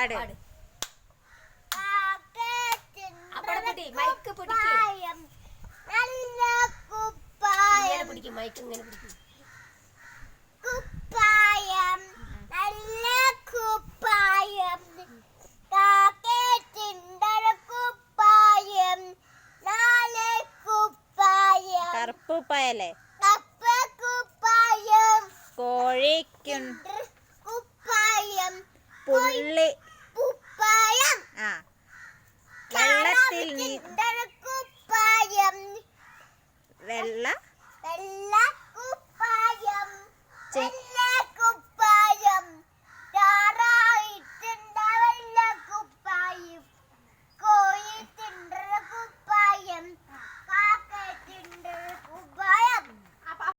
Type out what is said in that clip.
പാട്. മൈക്ക് പിടിക്കും മൈക്ക് ഇങ്ങനെ പിടിക്കും കുപ്പായം. നല്ല കുപ്പായം. കുപ്പായം. നാല് കുപ്പായം. കറുപ്പ് കുപ്പായല്ലേ? കപ്പ കുപ്പായം. കോഴിക്കുണ്ട് കുപ്പായം. പുള്ളി വെള്ള വെള്ളക്കുപ്പായം